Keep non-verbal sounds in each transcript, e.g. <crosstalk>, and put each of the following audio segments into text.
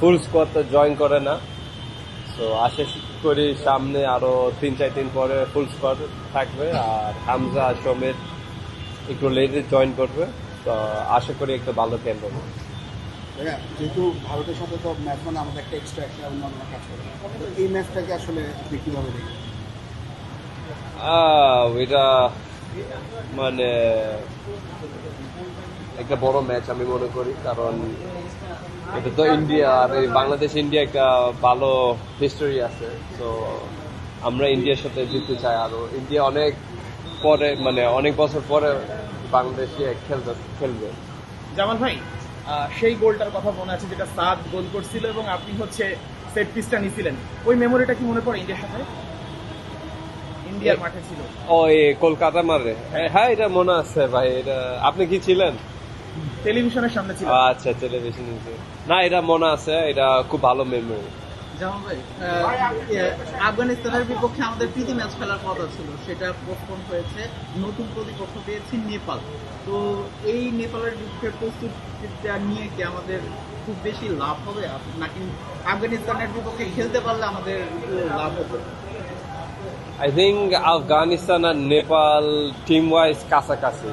ফুল squad তো join করে না। তো আশা করি সামনে আরও তিন চার দিন পরে ফুল স্কোয়াড থাকবে আর হামজা আর সমিত একটু লেটে জয়েন করবে। তো আশা করি একটু ভালো খেলবে ভাইয়া, যেহেতু ভারতের সাথে তো ম্যাচ মানে আমাদের একটা এক্সট্রা একটা অন্যান্য কাজ করে। এই ম্যাচটাকে আসলে আপনি কীভাবে আহ, এটা মানে একটা বড় ম্যাচ আমি মনে করি কারণ এটা তো ইন্ডিয়া আর বাংলাদেশ ইন্ডিয়া একটা ভালো হিস্টোরি আছে। তো আমরা ইন্ডিয়ার সাথে জিততে চাই। আরও ইন্ডিয়া অনেক পরে মানে অনেক বছর পরে বাংলাদেশে খেলতে খেলবে জামাল ভাই সেই গোলটার কথা মনে আছে যেটা সাদ গোল করছিল এবং আপনি হচ্ছে সেট পিসটা নিছিলেন। ওই মেমোরিটা কি মনে পড়ে ইন্ডিয়ার সাথে? ইন্ডিয়ার মাঠে ছিল। ও এ কলকাতা মারে হ্যাঁ এটা মনে আছে ভাই এটা আপনি কি ছিলেন? টেলিভিশনের সামনে ছিল। আচ্ছা টেলিভিশন না এটা মনে আছে এটা খুব ভালো মেমোরি জামাল ভাই আফগানিস্তানের বিপক্ষে আমাদের প্রীতি ম্যাচ খেলার কথা ছিল। সেটা পোস্টপোন হয়েছে। নতুন প্রতিপক্ষ পেয়েছি নেপাল। তো এই নেপালের বিপক্ষে প্রস্তুতিটা নিয়ে কি আমাদের খুব বেশি লাভ হবে? নাকি আফগানিস্তানের বিপক্ষে খেলতে পারলে আমাদের লাভ হবে? আই থিঙ্ক আফগানিস্তান আর নেপাল টিম ওয়াইজ কাছাকাছি।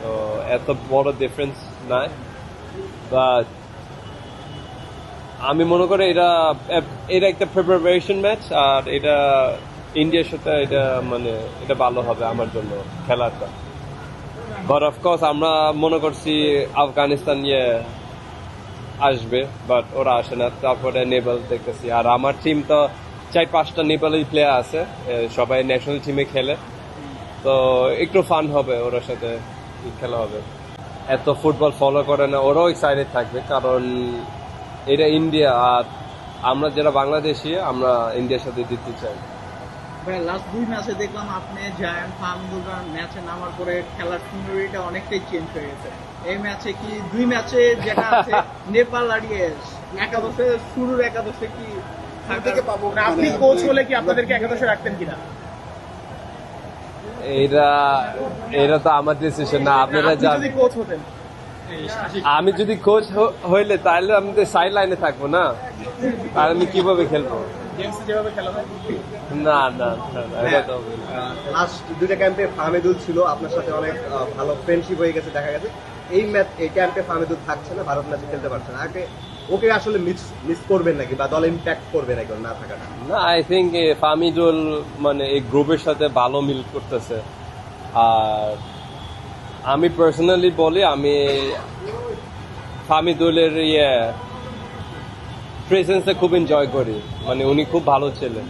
তো এত বড় ডিফারেন্স নাই। বাট আমি মনে করি এটা এটা একটা প্রিপারেশন ম্যাচ আর এটা ইন্ডিয়ার সাথে এটা মানে এটা ভালো হবে আমার জন্য খেলাটা। বাট অফকোর্স আমরা মনে করছি আফগানিস্তান ইয়ে আসবে বাট ওরা আসে না। তারপরে নেপাল দেখতেছি। আর আমার টিম তো চার পাঁচটা নেপালি প্লেয়ার আছে সবাই ন্যাশনাল টিমে খেলে। তো একটু ফান হবে ওর সাথে, খেলা হবে। এত ফুটবল ফলো করে না ওরাও এক্সাইটেড থাকবে কারণ এটা ইন্ডিয়া আর আমরা যারা বাংলাদেশি আমরা ইন্ডিয়ার সাথে জিততে চাই। ভাই লাস্ট দুই ম্যাচে দেখলাম আপনি জায়ান্ট ফাহামদুল্লাহ ম্যাচে নামার পরে খেলার সিনারিটা অনেকটাই চেঞ্জ হয়ে গেছে। এই ম্যাচে কি দুই ম্যাচে যেটা আছে <laughs> নেপাল আর ইয়েস একাদশে শুরুর একাদশে কি কোথা থেকে পাবো আপনি মানে- কোচ হলে কি আপনাদেরকে একাদশে রাখতেন কিনা? এটা এটা তো আমার ডিসিশন না আপনারা হতেন। আমি যদি কোচ হইলে তাহলে আমি তো সাইড লাইনে থাকব না। আর আমি কীভাবে খেলব? হয়। না না লাস্ট দুইটা ক্যাম্পে ফাহমেদুল ছিল আপনার সাথে অনেক ভালো ফ্রেন্ডশিপ হয়ে গেছে দেখা গেছে। এই ম্যাচ, এই ক্যাম্পে ফাহমেদুল থাকছে না, ভারত ম্যাচে খেলতে পারছে না। আগে ওকে আসলে মিস মিস করবেন নাকি বা দলে ইম্প্যাক্ট করবে নাকি না থাকাটা? না আই থিঙ্ক ফামিদুল মানে এই গ্রুপের সাথে ভালো মিল করতেছে। আর আমি পার্সোনালি বলি, আমি ফামিদুলের ইয়ে প্রেজেন্সে খুব এনজয় করি। মানে উনি খুব ভালো ছিলেন।